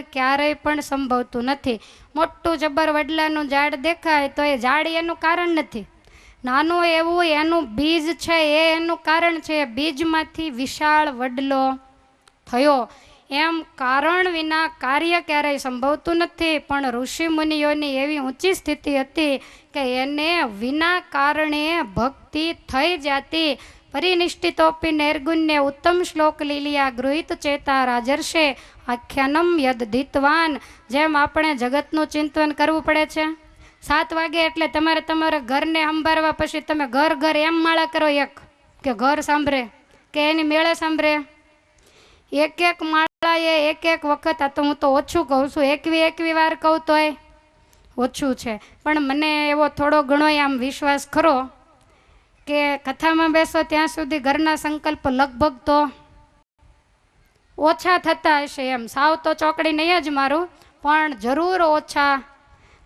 વગર ક્યારેય પણ સંભવતું નથી. મોટું જબર વડલાનું ઝાડ દેખાય તો એ ઝાડ એનું કારણ નથી. નાનું એવું એનું બીજ છે એ એનું કારણ છે. બીજમાંથી વિશાળ વડલો થયો. એમ કારણ વિના કાર્ય ક્યારેય સંભવતું નથી. પણ ઋષિ મુનિઓની એવી ઊંચી સ્થિતિ હતી કે એને વિના કારણે ભક્તિ થઈ જાતી. પરિનિષ્ઠિતોપી નૈર્ગુણ્ય ઉત્તમ શ્લોક લીલિયા ગૃહિત ચેતા રાજર્ષે આખ્યાનમ યદ જેમ આપણે જગતનું ચિંતન કરવું પડે છે. સાત વાગે એટલે તમારે તમારા ઘરને સંભાળવા પછી તમે ઘર ઘર એમ માળા કરો એક, કે ઘર સાંભળે, કે એની મેળે સાંભળે. એક એક માળાએ એક એક વખત, આ તો હું તો ઓછું કહું છું, એકવી એકવી વાર કહું તોય ઓછું છે. પણ મને એવો થોડો ઘણો આમ વિશ્વાસ ખરો, કે કથામાં બેસો ત્યાં સુધી ઘરના સંકલ્પ લગભગ તો ઓછા થતા હશે એમ. સાવ તો ચોકડી નહીં જ મારું, પણ જરૂર ઓછા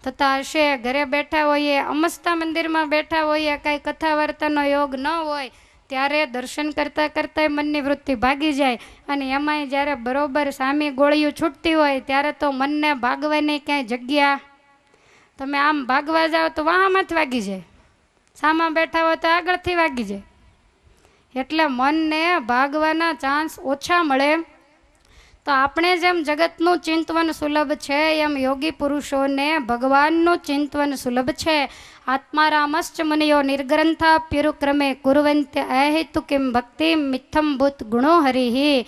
થતા હશે. ઘરે બેઠા હોઈએ, અમસ્તા મંદિરમાં બેઠા હોઈએ, કાંઈ કથા વાર્તાનો યોગ ન હોય, ત્યારે દર્શન કરતાં કરતાં મનની વૃત્તિ ભાગી જાય. અને એમાંય જ્યારે બરોબર સામી ગોળીઓ છૂટતી હોય, ત્યારે તો મનને ભાગવાની ક્યાંય જગ્યા, તમે આમ ભાગવા જાઓ તો વાહમાં જ વાગી જાય. સામા બેઠા હોય તો આગળથી વાગી જાય. એટલે મનને ભાગવાના ચાન્સ ઓછા મળે. તો આપણે જેમ જગતનું ચિંતવન સુલભ છે, એમ યોગી પુરુષોને ભગવાનનું ચિંતવન સુલભ છે. આત્મારામશ્ચ મુનિયો નિર્ગ્રંથા પિરુક્રમે કુર્વંત્ય અહેતુ કિમ ભક્તિ મિથમ ભૂત ગુણો હરિહિ.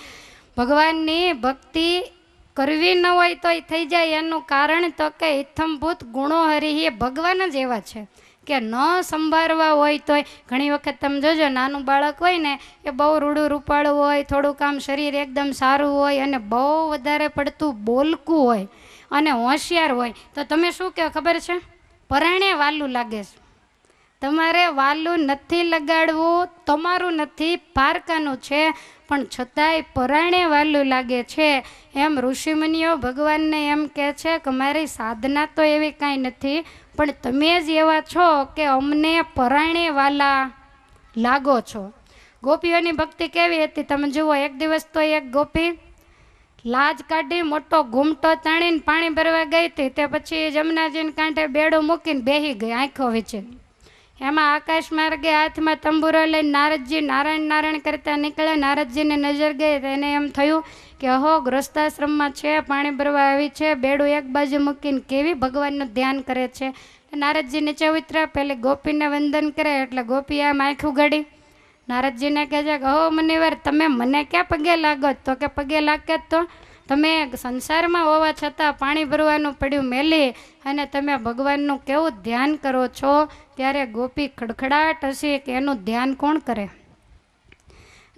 ભગવાનની ભક્તિ કરવી ન હોય તોય થઈ જાય, એનું કારણ તો કે ઇથમભૂત ગુણો એ ભગવાન જ એવા છે. કે ન સંભાળવા હોય તોય ઘણી વખત તમે જોજો, નાનું બાળક હોય ને, એ બહુ રૂડું રૂપાળું હોય, થોડુંક આમ શરીર એકદમ સારું હોય અને બહુ વધારે પડતું બોલકું હોય અને હોશિયાર હોય, તો તમે શું કહો, ખબર છે? પરાણે વાલું લાગે છે. તમારે વાલું નથી લગાડવું, તમારું નથી, પારકાનું છે, પણ છતાંય પરાણે વાલું લાગે છે. એમ ઋષિમુનિઓ ભગવાનને એમ કહે છે કે, મારી સાધના તો એવી કાંઈ નથી પણ તમે જ એવા છો કે અમને પરાણેવાલા લાગો છો. ગોપીઓની ભક્તિ કેવી હતી? તમે જુઓ, એક દિવસ તો એક ગોપી લાજ કાઢી મોટો ઘૂમટો તાણીને પાણી ભરવા ગઈ હતી. તે પછી જમનાજીને કાંઠે બેડું મૂકીને બેહી ગઈ, આંખો વિચે એમાં આકાશ માર્ગે હાથમાં તંબુરો લઈને નારદજી નારાયણ નારાયણ કરતા નીકળ્યા નારદજીને નજર ગઈ એને એમ થયું કે અહો ગ્રસ્તાશ્રમમાં છે, પાણી ભરવા આવી છે, બેડું એક બાજુ મૂકીને કેવી ભગવાનનું ધ્યાન કરે છે? નારદજી નીચે ઉતર્યા પેલી ગોપીને વંદન કરે એટલે ગોપી આમ આંખ ઉગાડી. નારદજીને કહે છે કે હો મુનિવર, તમે મને ક્યાં પગે લાગો? તો કે, પગે લાગે તો. તમે સંસારમાં હોવા છતાં પાણી ભરવાનું પડ્યું મેલી અને તમે ભગવાનનું કેવું ધ્યાન કરો છો? ત્યારે ગોપી ખડખડાટ હશે કે એનું ધ્યાન કોણ કરે?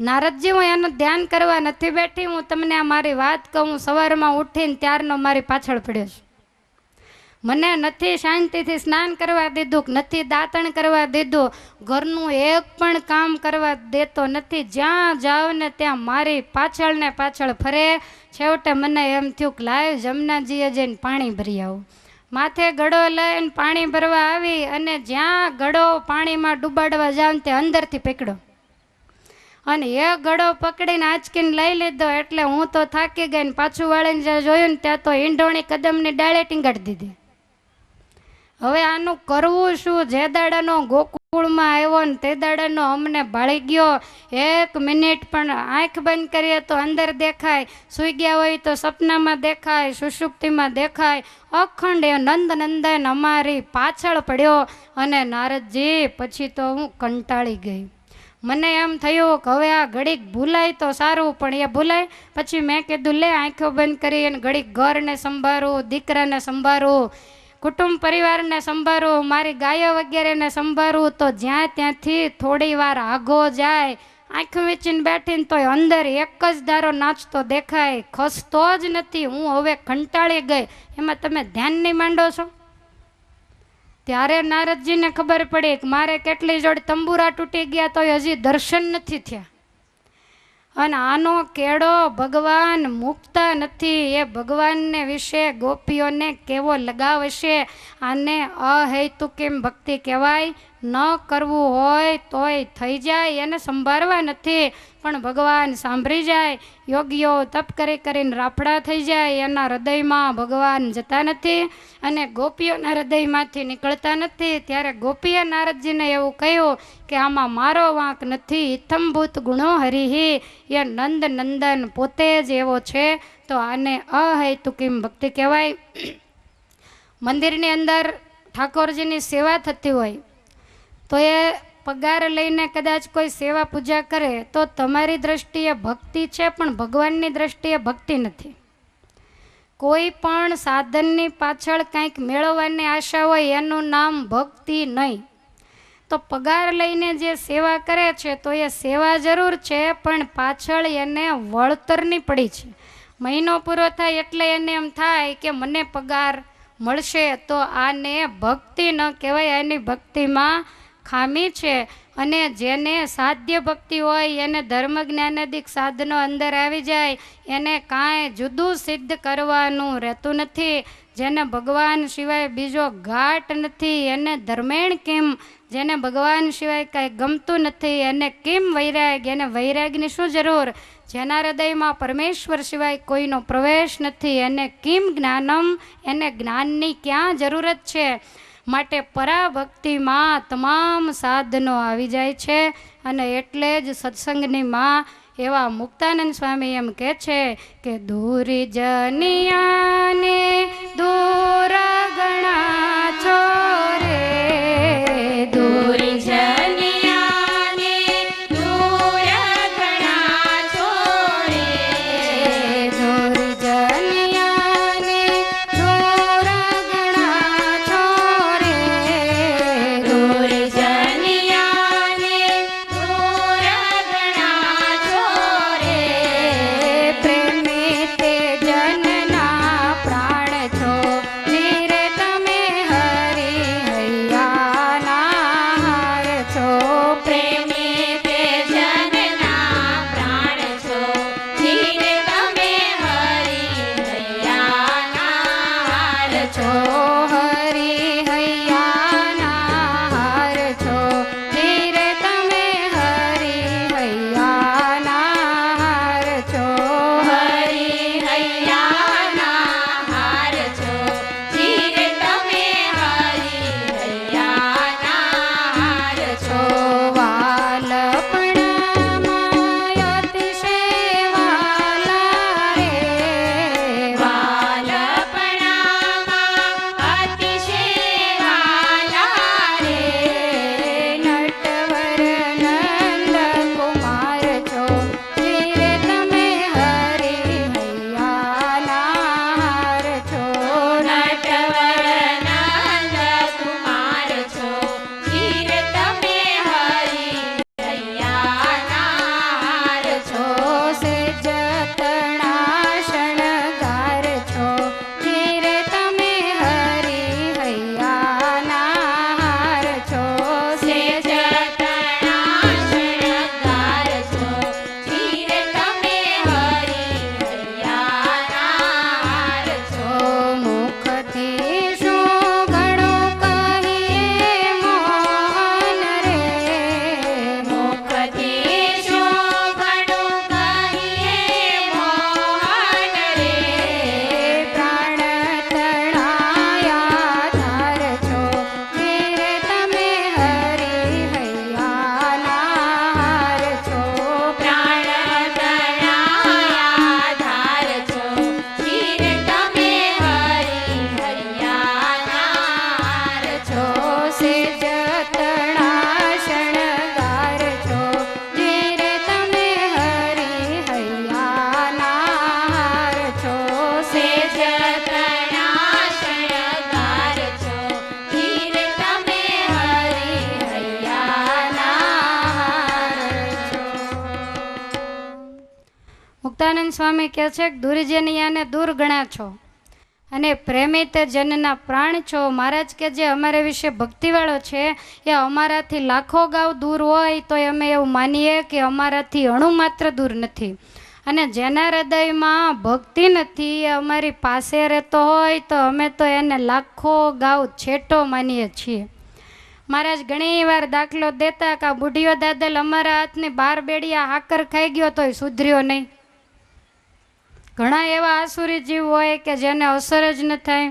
નારદજી, હું એનું ધ્યાન કરવા નથી બેઠી. હું તમને આ મારી વાત કહું. સવારમાં ઉઠીને ત્યારનો મારી પાછળ પડ્યો છું. મને નથી શાંતિથી સ્નાન કરવા દીધું, નથી દાંતણ કરવા દીધું, ઘરનું એક પણ કામ કરવા દેતો નથી. જ્યાં જાઓ ને ત્યાં મારી પાછળ ને પાછળ ફરે. છેવટે મને એમ થયું કે લાવ જમનાજીએ જઈને પાણી ભરી આવું. માથે ગળો લઈને પાણી ભરવા આવી અને જ્યાં ગળો પાણીમાં ડૂબાડવા જાવ ને તે અંદરથી પકડો. અને એ ગળો પકડીને આંચકીને લઈ લીધો એટલે હું તો થાકી ગઈ ને પાછું વાળીને જ્યાં જોયું ને ત્યાં તો ઈંડોણી કદમની ડાળે ટીંગાડી દીધી. હવે આનું કરવું શું? જે દાડાનો ગોકુળમાં આવ્યો ને તે દાડાનો અમને ભાળી ગયો. એક મિનિટ પણ આંખ બંધ કરીએ તો અંદર દેખાય. સૂઈ ગયા હોય તો સપનામાં દેખાય, સુષુપ્તિમાં દેખાય. અખંડ એ નંદ નંદન અમારી પાછળ પડ્યો અને નારદજી, પછી તો હું કંટાળી ગઈ. મને એમ થયું કે હવે આ ઘડીક ભૂલાય તો સારું, પણ એ ભૂલાય. પછી મેં કીધું, લે, આંખો બંધ કરી અને ઘડીક ઘરને સંભાળું, દીકરાને સંભાળું. કુટુંબ પરિવારને સંભાળવું મારી ગાયો વગેરેને સંભાળવું તો જ્યાં ત્યાંથી થોડી વાર આઘો જાય, આંખ વીચીને બેઠીને તોય અંદર એક જ દારો નાચતો દેખાય, ખસતો જ નથી, હું હવે કંટાળી ગઈ. એમાં તમે ધ્યાન નહીં માંડો છો? ત્યારે નારદજીને ખબર પડી કે મારે કેટલી જોડ તંબુરા તૂટી ગયા તોય હજી દર્શન નથી થયા. અને આનો કેળો ભગવાન મૂકતા નથી. એ ભગવાનને વિશે ગોપીઓને કેવો લગાવ હશે? આને અહૈતુકીમ કેમ ભક્તિ કહેવાય. ન કરવું હોય તોય થઈ જાય, એને સંભાળવા નથી. પણ ભગવાન સાંભળી જાય, યોગીઓ તપ કરી કરીને રાફડા થઈ જાય, એના હૃદયમાં ભગવાન જતા નથી અને ગોપીઓના હૃદયમાંથી નીકળતા નથી. ત્યારે ગોપીએ નારદજીને એવું કહ્યું કે આમાં મારો વાંક નથી ઇથમભૂત ગુણો હરિહી, એ નંદ નંદન પોતે જ એવો છે. તો આને અહૈતુકીમ ભક્તિ કહેવાય. મંદિરની અંદર ઠાકોરજીની સેવા થતી હોય તો એ પગાર લઈને કદાચ કોઈ સેવા પૂજા કરે, તો તમારી દ્રષ્ટિએ ભક્તિ છે, પણ ભગવાનની દ્રષ્ટિએ ભક્તિ નથી. કોઈ પણ સાધનની પાછળ કંઈક મેળવવાની આશા હોય, એનું નામ ભક્તિ નહીં. તો પગાર લઈને જે સેવા કરે છે, તો એ સેવા જરૂર છે, પણ પાછળ એને વળતરની પડી છે. મહિનો પૂરો થાય એટલે એને એમ થાય કે મને પગાર મળશે, તો આને ભક્તિ ન કહેવાય એની ભક્તિમાં ખામી છે અને જેને સાધ્ય ભક્તિ હોય, એને ધર્મ જ્ઞાનાદિક સાધનો અંદર આવી જાય, એને કાંઈ જુદું સિદ્ધ કરવાનું રહેતું નથી. જેને ભગવાન સિવાય બીજો ઘાટ નથી, એને ધર્મેણ કેમ? જેને ભગવાન સિવાય કાંઈ ગમતું નથી, એને કેમ વૈરાગ? એને વૈરાગની શું જરૂર? જેના હૃદયમાં પરમેશ્વર સિવાય કોઈનો પ્રવેશ નથી, એને કેમ જ્ઞાનમ? એને જ્ઞાનની ક્યાં જરૂરત છે? માટે પરાભક્તિમાં તમામ સાધનો આવી જાય છે અને એટલે જ સત્સંગની માં એવા મુક્તાનંદ સ્વામી એમ કહે છે કે દૂરી જનિયાને દૂર મુક્તાનંદ સ્વામી કહે છે કે દુર્જનિયાને દૂર ગણા છો અને પ્રેમિત જનના પ્રાણ છો. મહારાજ કે જે અમારા વિશે ભક્તિવાળો છે. એ અમારાથી લાખો ગાવ દૂર હોય તો અમે એવું માનીએ કે અમારાથી અણુ માત્ર દૂર નથી. અને જેના હૃદયમાં ભક્તિ નથી, એ અમારી પાસે રહેતો હોય તો અમે તો એને લાખો ગાવ છેટો માનીએ છીએ. મહારાજ ઘણી વાર દાખલો દેતા કે બુઢીઓ દાદલ અમારા હાથની બાર બેડિયા હાકર ખાઈ ગયો તોય સુધર્યો નહીં. ઘણા એવા આસુરી જીવ હોય કે જેને અસર જ ન થાય.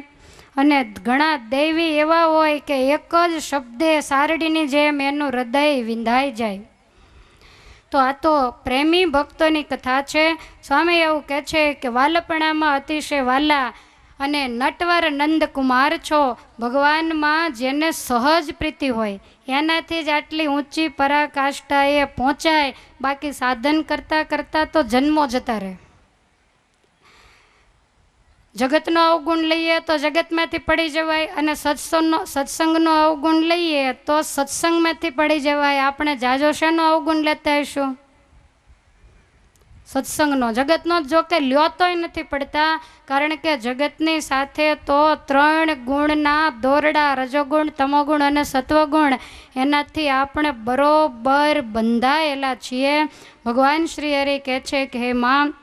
અને ઘણા દૈવી એવા હોય કે એક જ શબ્દે સારડીની જેમ એનું હૃદય વિંધાઈ જાય. તો આ તો પ્રેમી ભક્તોની કથા છે. સ્વામી એવું કહે છે કે વાલપણામાં અતિશય વાલા અને નટવર નંદકુમાર છો. ભગવાનમાં જેને સહજ પ્રીતિ હોય, એનાથી જ આટલી ઊંચી પરાકાષ્ઠાએ પહોંચાય. બાકી સાધન કરતાં કરતાં તો જન્મો જતા રહે. જગતનો અવગુણ લઈએ તો જગતમાંથી પડી જવાય અને સત્સંગનો સત્સંગનો અવગુણ લઈએ તો સત્સંગમાંથી પડી જવાય. આપણે જાજો શેનો અવગુણ લેતા હશું સત્સંગનો. જગતનો જ કે લ્યો તોય નથી પડતા, કારણ કે જગતની સાથે તો ત્રણ ગુણના દોરડા, રજોગુણ, તમોગુણ અને સત્વગુણ, એનાથી આપણે બરોબર બંધાયેલા છીએ. ભગવાન શ્રી હરિ કહે છે કે, હે માં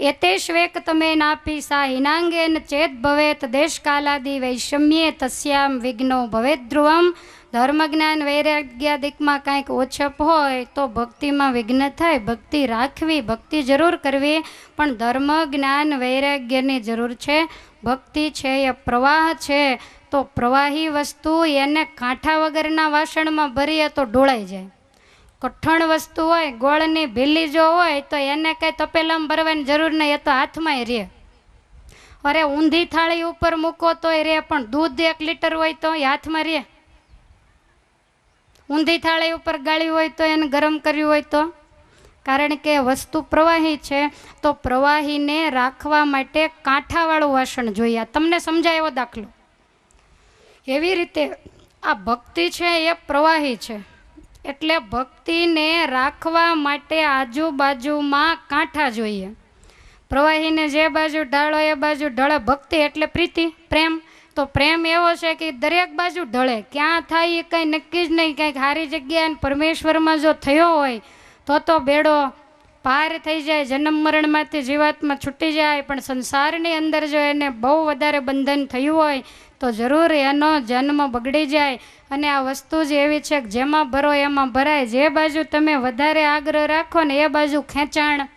એતેષ્વેક તમે નાપી સા હિનાંગેન ચેત ભવેત દેશકાલાદિ વૈષમ્યે તસ્યામ વિઘ્નો ભવેત ધ્રુવમ ધર્મ જ્ઞાન વૈરાગ્યાદિકમાં કાંઈક ઓછપ હોય તો ભક્તિમાં વિઘ્ન થાય ભક્તિ રાખવી ભક્તિ જરૂર કરવી પણ ધર્મ જ્ઞાન વૈરાગ્યની જરૂર છે ભક્તિ છે એ પ્રવાહ છે તો પ્રવાહી વસ્તુ એને કાંઠા વગરના વાસણમાં ભરીએ તો ઢોળાઈ જાય કઠણ વસ્તુ હોય, ગોળની ભીલી જો હોય, તો એને કંઈ તપેલામાં ભરવાની જરૂર નહીં, એ તો હાથમાંય રહે. અરે ઊંધી થાળી ઉપર મૂકો તોય રહે, પણ દૂધ એક લીટર હોય તો એ હાથમાં રહે. ઊંધી થાળી ઉપર ગાળી હોય તો એને ગરમ કર્યું હોય તો. કારણ કે વસ્તુ પ્રવાહી છે, તો પ્રવાહીને રાખવા માટે કાંઠાવાળું વાસણ જોઈએ. તમને સમજાય એવો દાખલો. એવી રીતે આ ભક્તિ છે, એ પ્રવાહી છે. એટલે ભક્તિને રાખવા માટે આજુબાજુમાં કાંઠા જોઈએ. પ્રવાહીને જે બાજુ ઢાળો, એ બાજુ ઢળે ભક્તિ એટલે પ્રીતિ, પ્રેમ. તો પ્રેમ એવો છે કે દરેક બાજુ ઢળે. ક્યાં થાય એ કંઈ નક્કી જ નહીં. કંઈક સારી જગ્યાએ પરમેશ્વરમાં જો થયો હોય, તો તો બેડો પાર થઈ જાય, જન્મ મરણમાંથી જીવાતમાં છૂટી જાય, પણ સંસારની અંદર જો એને બહુ વધારે બંધન થયું હોય, તો જરૂર એનો જન્મ બગડી જાય. અને આ વસ્તુ જ એવી છે કે જેમાં ભરો એમાં ભરાય. જે બાજુ તમે વધારે આગ્રહ રાખો ને એ બાજુ ખેંચાણ.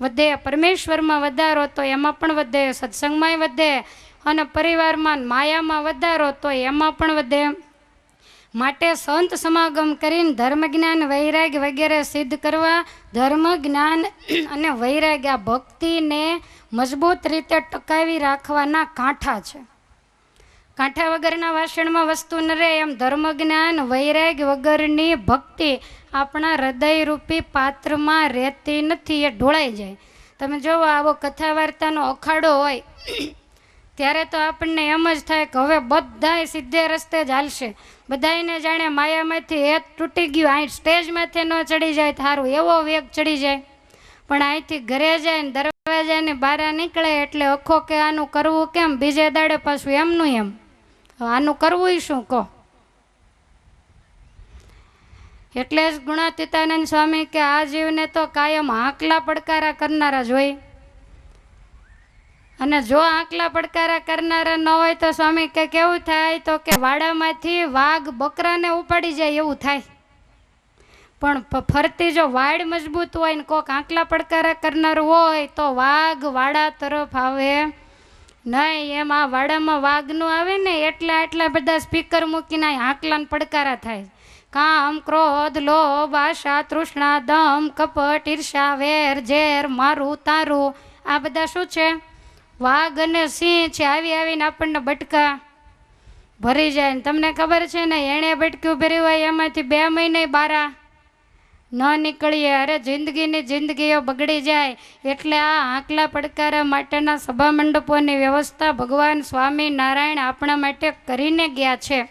વધે, પરમેશ્વરમાં વધારો તો એમાં પણ વધે, સત્સંગમાંય વધે અને પરિવારમાં માયામાં વધારો તો એમાં પણ વધે. માટે સંત સમાગમ કરીને ધર્મ જ્ઞાન વૈરાગ્ય વગેરે સિદ્ધ કરવા ધર્મ જ્ઞાન અને વૈરાગ્ય આ ભક્તિને મજબૂત રીતે ટકાવી રાખવાના કાંઠા છે. કાંઠા વગરના વાસણમાં વસ્તુ ન રહે એમ ધર્મ જ્ઞાન વૈરાગ્ય વગરની ભક્તિ આપણા હૃદયરૂપી પાત્રમાં રહેતી નથી, એ ઢોળાઈ જાય. તમે જોવો, આવો કથા વાર્તાનો અખાડો હોય ત્યારે તો આપણને એમ જ થાય કે હવે બધાય સીધે રસ્તે જ હાલશે. બધાયને જાણે માયામાંથી એ તૂટી ગયું અહીં સ્ટેજમાંથી ન ચડી જાય સારું એવો વેગ ચડી જાય. પણ અહીંથી ઘરે જાય ને દરવાજાની બહાર નીકળે એટલે અખો કે આનું કરવું કેમ, બીજે દાડે પાછું એમનું એમ. આનું કરવું શું, કહો? એટલે જ ગુણાતીતાનંદ સ્વામી કે આ જીવને તો કાયમ આંકલા પડકારા કરનારા જોઈ અને જો આંકલા પડકારા કરનારા ન હોય તો સ્વામી કે કેવું થાય? તો કે વાડામાંથી વાઘ બકરાને ઉપાડી જાય એવું થાય. પણ ફરતી જો વાડ મજબૂત હોય ને કોક આંકલા પડકારા કરનાર હોય તો વાઘ વાડા તરફ આવે. નહીં, એમ આ વાડામાં વાઘનું આવે ને એટલા એટલા બધા સ્પીકર મૂકીને આંકલાને પડકારા થાય. કામ ક્રોધ, લોભ, આશા, તૃષ્ણા, દમ, કપટ, ઈર્ષા, વેર, ઝેર, મારું, તારું, આ બધા શું છે? વાઘ અને સિંહ છે, આવી આવીને આપણને બટકા ભરી જાય. ને તમને ખબર છે ને, એણે બટક્યું ભર્યું હોય એમાંથી બે મહિને બારા ન નીકળીએ. અરે જિંદગીની જિંદગીઓ બગડી જાય. એટલે આ આંકલા પડકારા માટેના સભા મંડપોની વ્યવસ્થા ભગવાન સ્વામી નારાયણ આપણા માટે કરીને ગયા છે.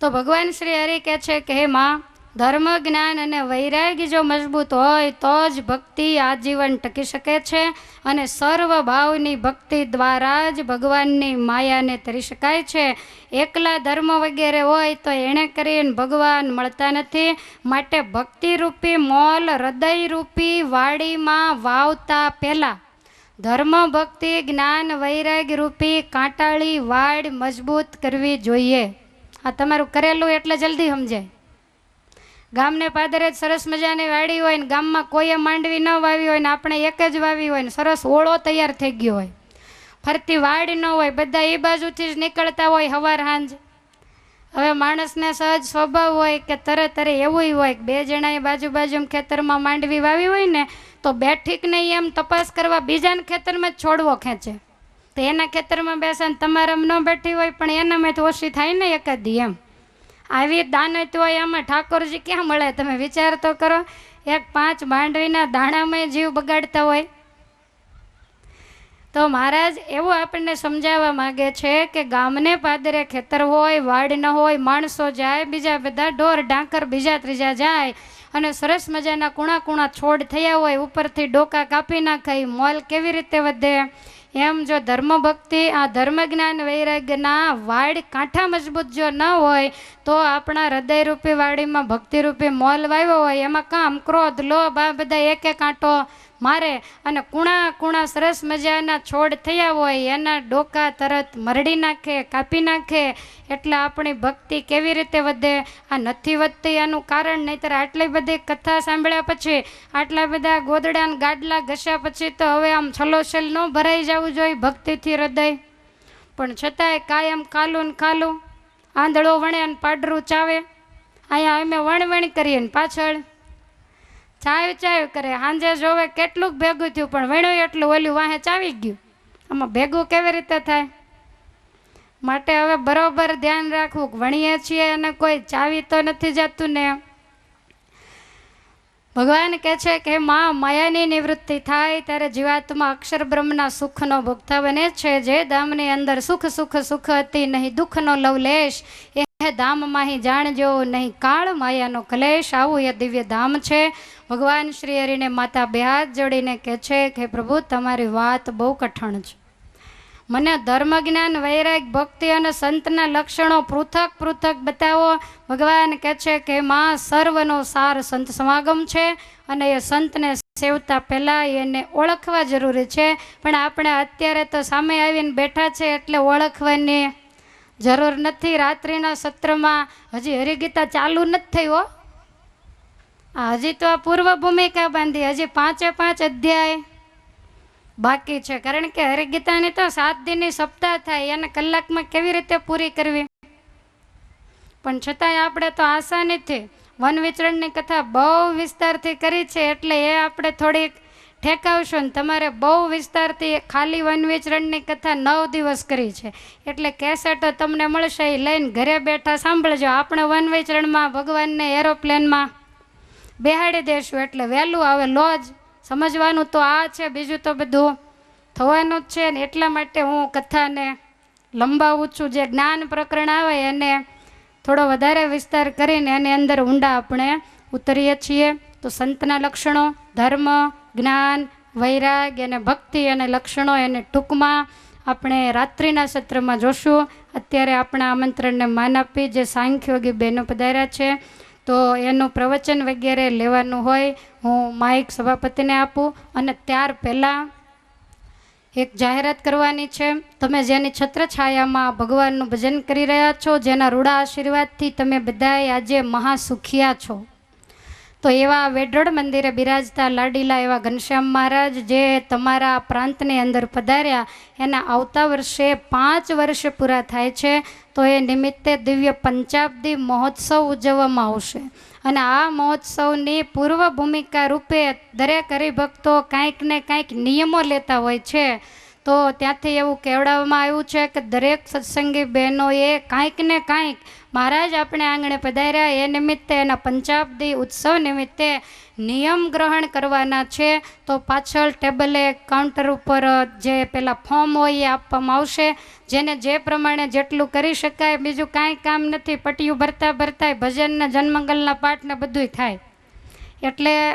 તો ભગવાન શ્રી હરિ કહે છે કે, હે માં ધર્મ, જ્ઞાન અને વૈરાગ્ય જો મજબૂત હોય, તો જ ભક્તિ આજીવન ટકી શકે છે અને સર્વ ભાવની ભક્તિ દ્વારા જ ભગવાનની માયાને તરી શકાય છે. એકલા ધર્મ વગેરે હોય તો એણે કરીને ભગવાન મળતા નથી. માટે ભક્તિરૂપી મોલ, હૃદયરૂપી વાડીમાં વાવતા પહેલાં ધર્મ, ભક્તિ, જ્ઞાન વૈરાગ્ય રૂપી કાંટાળી વાડ મજબૂત કરવી જોઈએ. આ તમારું કરેલું એટલે જલ્દી સમજાય. ગામને પાદરે જ સરસ મજાની વાડી હોય ને ગામમાં કોઈએ માંડવી ન વાવી હોય ને આપણે એક જ વાવી હોય ને સરસ ઓળો તૈયાર થઈ ગયો હોય. ફરતી વાડ ન હોય, બધા એ બાજુથી જ નીકળતા હોય હવાર હાંજ હવે માણસને સહજ સ્વભાવ હોય કે તરે તરે એવું હોય કે બે જણાએ બાજુ બાજુ ખેતરમાં માંડવી વાવી હોય ને તો બેઠીક નહીં એમ તપાસ કરવા બીજાના ખેતરમાં જ છોડવો ખેંચે. તો એના ખેતરમાં બેસે ને તમારામ ન બેઠી હોય પણ એનામાં તો ઓછી થાય ને એકાદી એમ. આવી દાનત હોય આમાં ઠાકોરજી ક્યાં મળે? તમે વિચાર તો કરો. એક પાંચ માંડવીના દાણામાં જીવ બગાડતા હોય. તો મહારાજ, એવું આપણને સમજાવવા માગે છે કે ગામને પાદરે ખેતર હોય, વાડ ન હોય, માણસો જાય, બીજા બધા ઢોર ડાંકર બીજા ત્રીજા જાય અને સરસ મજાના કુણા કુણા છોડ થયા હોય, ઉપરથી ડોકા કાપી નાખાય, મોલ કેવી રીતે વધે? એમ જો ધર્મ ભક્તિ આ ધર્મ જ્ઞાન વૈરાગ્યના વાડ કાંઠા મજબૂત જો ન હોય તો આપણા હૃદયરૂપી વાડીમાં ભક્તિરૂપી મોલ વાવ્યો હોય, એમાં કામ, ક્રોધ, લોભ, આ બધા એક એક કાંટો મારે અને કુણા કુણા સરસ મજાના છોડ થયા હોય, એના ડોકા તરત મરડી નાખે, કાપી નાખે, એટલે આપણી ભક્તિ કેવી રીતે વધે? આ નથી વધતી એનું કારણ, નહીંતર આટલી બધી કથા સાંભળ્યા પછી, આટલા બધા ગોદડા ગાડલા ઘસ્યા પછી તો હવે આમ છલોછલ ન ભરાઈ જવું જોઈએ ભક્તિથી હૃદય. પણ છતાંય કાયમ કાલું ને ખાલું આંધળો વણે અને પાડરું ચાવે. અહીંયા અમે વણવણી વણ કરીએ ને પાછળ ચાવ ચાવ કરે. સાંજે જોવે કેટલુંક ભેગું થયું, પણ વણ્યું એટલું ઓલું વાહે ચાવી ગયું. આમાં ભેગું કેવી રીતે થાય? માટે હવે બરોબર ધ્યાન રાખવું વણીએ છીએ અને કોઈ ચાવી તો નથી જતું ને. ભગવાન કહે છે કે માં, માયાની નિવૃત્તિ થાય ત્યારે જીવાત્મા અક્ષર બ્રહ્મના સુખનો ભોગતા બને છે. જે ધામની અંદર સુખ સુખ સુખ હતી નહીં, દુઃખનો લવલેશ એ ધામમાં અહીં જાણજો નહીં, કાળ માયાનો કલેશ. આવું એ દિવ્ય ધામ છે. ભગવાન શ્રી હરિને માતા બે હાથ જોડીને કહે છે કે, પ્રભુ, તમારી વાત બહુ કઠણ છે. મને ધર્મ જ્ઞાન વૈરાગ, ભક્તિ અને સંતના લક્ષણો પૃથક પૃથક બતાવો. ભગવાન કહે છે કે માં સર્વનો સાર સંત સમાગમ છે અને એ સંતને સેવતા પહેલાં એને ઓળખવા જરૂરી છે. પણ આપણે અત્યારે તો સામે આવીને બેઠા છે એટલે ઓળખવાની જરૂર નથી. રાત્રિના સત્રમાં હજી હરિગીતા ચાલુ નથી થઈ હો. હજી તો આ પૂર્વ ભૂમિકા બાંધી. હજી પાંચે પાંચ અધ્યાય બાકી છે. કારણ કે હરિગીતાની તો સાત દિનની સપ્તાહ થાય, એને કલાકમાં કેવી રીતે પૂરી કરવી? પણ છતાંય આપણે તો આસાનીથી વન વિચરણની કથા બહુ વિસ્તારથી કરી છે, એટલે એ આપણે થોડીક ઠેકાવશો ને તમારે બહુ વિસ્તારથી ખાલી વન વિચરણની કથા નવ દિવસ કરી છે. એટલે કેસેટો તમને મળશે, એ લઈને ઘરે બેઠા સાંભળજો. આપણે વન વિચરણમાં ભગવાનને એરોપ્લેનમાં બેહાડી દેશું, એટલે વહેલું આવે, લોજ. સમજવાનું તો આ છે, બીજું તો બધું થવાનું જ છે ને એટલા માટે હું કથાને લંબાવું છું. જે જ્ઞાન પ્રકરણ આવે એને થોડો વધારે વિસ્તાર કરીને એની અંદર ઊંડા આપણે ઉતરીએ છીએ. તો સંતના લક્ષણો, ધર્મ, જ્ઞાન વૈરાગ અને ભક્તિ અને લક્ષણો એને ટૂંકમાં આપણે રાત્રિના સત્રમાં જોશું. અત્યારે આપણા આમંત્રણને માન આપી જે સાંખ્યોગી બહેનો પધાર્યા છે. તો એનું પ્રવચન વગેરે લેવાનું હોય. હું માઇક સભાપતિને આપું અને ત્યાર પહેલાં એક જાહેરાત કરવાની છે. તમે જેની છત્રછાયામાં ભગવાનનું ભજન કરી રહ્યા છો, જેના રૂડા આશીર્વાદથી તમે બધાએ આજે મહાસુખિયા છો. તો એવા વેડોડ મંદિરે બિરાજતા લાડીલા એવા ઘનશ્યામ મહારાજ જે તમારા પ્રાંતની અંદર પધાર્યા, એના આવતા વર્ષે પાંચ વર્ષ પૂરા થાય છે, તો એ નિમિત્તે દિવ્ય પંચાબ્દી મહોત્સવ ઉજવવામાં આવશે. અને આ મહોત્સવની પૂર્વ ભૂમિકા રૂપે દરેક હરિભક્તો કાંઈક ને કાંઈક નિયમો લેતા હોય છે. તો ત્યાંથી એવું કહેવડાવવામાં આવ્યું છે કે દરેક સત્સંગી બહેનોએ કાંઈક ને કાંઈક, મહારાજ આપણે આંગણે પધાર્યા એ નિમિત્તે એના પંચાબ્દી ઉત્સવ નિમિત્તે નિયમ ગ્રહણ કરવાના છે, તો પાછળ ટેબલે કાઉન્ટર ઉપર જે પેલા ફોર્મ હોય એ આપવામાં આવશે. જેને જે પ્રમાણે જેટલું કરી શકાય, બીજું કાંઈ કામ નથી. પટિયું ભરતા ભરતા ભજનને, જન્મંગલના પાઠને બધું થાય. એટલે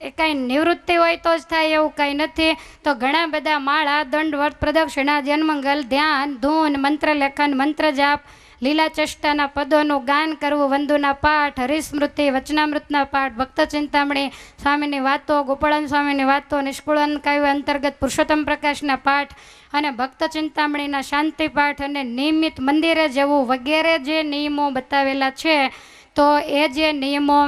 એ કાંઈ નિવૃત્તિ હોય તો જ થાય, એવું કાંઈ નથી. તો ઘણા બધા માળા દંડ વર્ત પ્રદક્ષિણા, જન્મંગલ, ધ્યાન, ધૂન, મંત્ર લેખન, મંત્ર જાપ લીલા ચેષ્ટાના પદોનું ગાન કરવું, વંદુના પાઠ, હરિસ્મૃતિ, વચનામૃતના પાઠ, ભક્ત ચિંતામણી, સ્વામીની વાતો ગોપાળન સ્વામીની વાતો, નિષ્કુળન કાવ્ય અંતર્ગત પુરુષોત્તમ પ્રકાશના પાઠ અને ભક્ત ચિંતામણીના શાંતિ પાઠ અને નિયમિત મંદિરે જવું વગેરે જે નિયમો બતાવેલા છે, તો એ જે નિયમો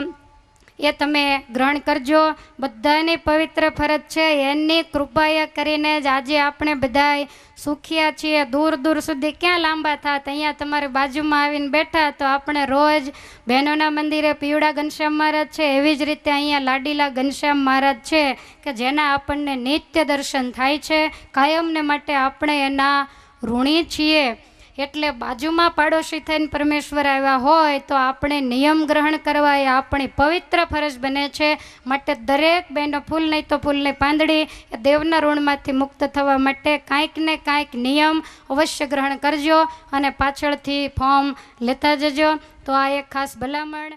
એ તમે ગ્રહણ કરજો. બધાની પવિત્ર ફરજ છે. એની કૃપાએ કરીને જ આજે આપણે બધાય સુખિયા છીએ. દૂર દૂર સુધી ક્યાં લાંબા થાત? અહીંયા તમારી બાજુમાં આવીને બેઠા તો આપણે રોજ બહેનોના મંદિરે પીવડા ઘનશ્યામ મહારાજ છે. એવી જ રીતે અહીંયા લાડીલા ઘનશ્યામ મહારાજ છે કે જેના આપણને નિત્ય દર્શન થાય છે. કાયમને માટે આપણે એના ઋણી છીએ. એટલે બાજુમાં પાડોશી થઈને પરમેશ્વર આવ્યા હોય તો આપણે નિયમ ગ્રહણ કરવા એ આપણી પવિત્ર ફરજ બને છે. માટે દરેક બહેનો ફૂલ નહીં તો ફૂલની પાંદડી, એ દેવના ઋણમાંથી મુક્ત થવા માટે કાંઈક ને કાંઈક નિયમ અવશ્ય ગ્રહણ કરજો અને પાછળથી ફોર્મ લેતા જજો. તો આ એક ખાસ ભલામણ